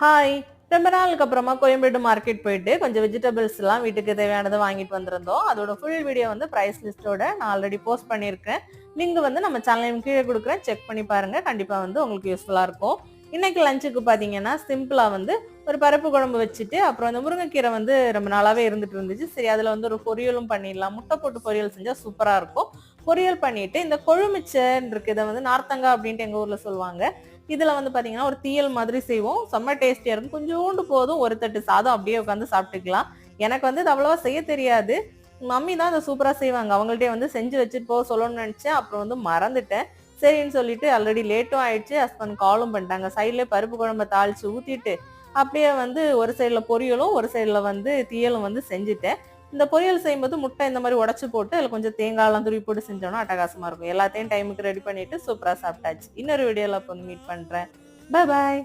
Hi ரொம்ப நாளுக்கு அப்புறமா கோயம்பேடு மார்க்கெட் போயிட்டு கொஞ்சம் வெஜிடபிள்ஸ் எல்லாம் வீட்டுக்கு தேவையானதை வாங்கிட்டு வந்திருந்தோம். அதோட ஃபுல் வீடியோ வந்து ப்ரைஸ் லிஸ்டோட நான் ஆல்ரெடி போஸ்ட் பண்ணியிருக்கேன். லிங்க் வந்து நம்ம சேனலையும் கீழே கொடுக்குறேன். செக் பண்ணி பாருங்க. கண்டிப்பா வந்து உங்களுக்கு யூஸ்ஃபுல்லா இருக்கும். இன்னைக்கு லஞ்சுக்கு பாத்தீங்கன்னா சிம்பிளா வந்து ஒரு பருப்பு குழம்பு வச்சுட்டு அப்புறம் அந்த முருங்கைக்கீரை வந்து ரொம்ப நாளாவே இருந்துட்டு இருந்துச்சு. சரி அதுல வந்து ஒரு பொரியலும் பண்ணிடலாம். முட்டை போட்டு பொரியல் செஞ்சா சூப்பரா இருக்கும். பொரியல் பண்ணிட்டு இந்த கொழுமிச்சன் இருக்கு இதை வந்து நார்த்தங்கா அப்படின்ட்டு எங்க ஊர்ல சொல்லுவாங்க. இதுல வந்து பாத்தீங்கன்னா ஒரு தீயல் மாதிரி செய்வோம். செம்ம டேஸ்டியா இருக்கும். கொஞ்சோண்டு போதும் ஒரு தட்டு சாதம் அப்படியே உட்காந்து சாப்பிட்டுக்கலாம். எனக்கு வந்து இது அவ்வளவா செய்ய தெரியாது. மம்மி தான் அதை சூப்பரா செய்வாங்க. அவங்கள்ட்டே வந்து செஞ்சு வச்சுட்டு போக சொல்லணும்னு நினைச்சேன். அப்புறம் வந்து மறந்துட்டேன். சரின்னு சொல்லிட்டு ஆல்ரெடி லேட்டும் ஆயிடுச்சு. ஹஸ்பண்ட் காலும் பண்ணிட்டாங்க. சைட்ல பருப்பு குழம்ப தாளிச்சு ஊத்திட்டு அப்படியே வந்து ஒரு சைடில் பொரியலும் ஒரு சைடில் வந்து தீயலும் வந்து செஞ்சுட்டேன். இந்த பொரியல் செய்யும்போது முட்டை இந்த மாதிரி உடச்சு போட்டு அதில் கொஞ்சம் தேங்காய்லாம் துருவி போட்டு செஞ்சோம்னா அட்டகாசமாக இருக்கும். எல்லாத்தையும் டைமுக்கு ரெடி பண்ணிவிட்டு சூப்பராக சாப்பிட்டாச்சு. இன்னொரு வீடியோவில் அப்போ மீட் பண்ணுறேன் பை பாய்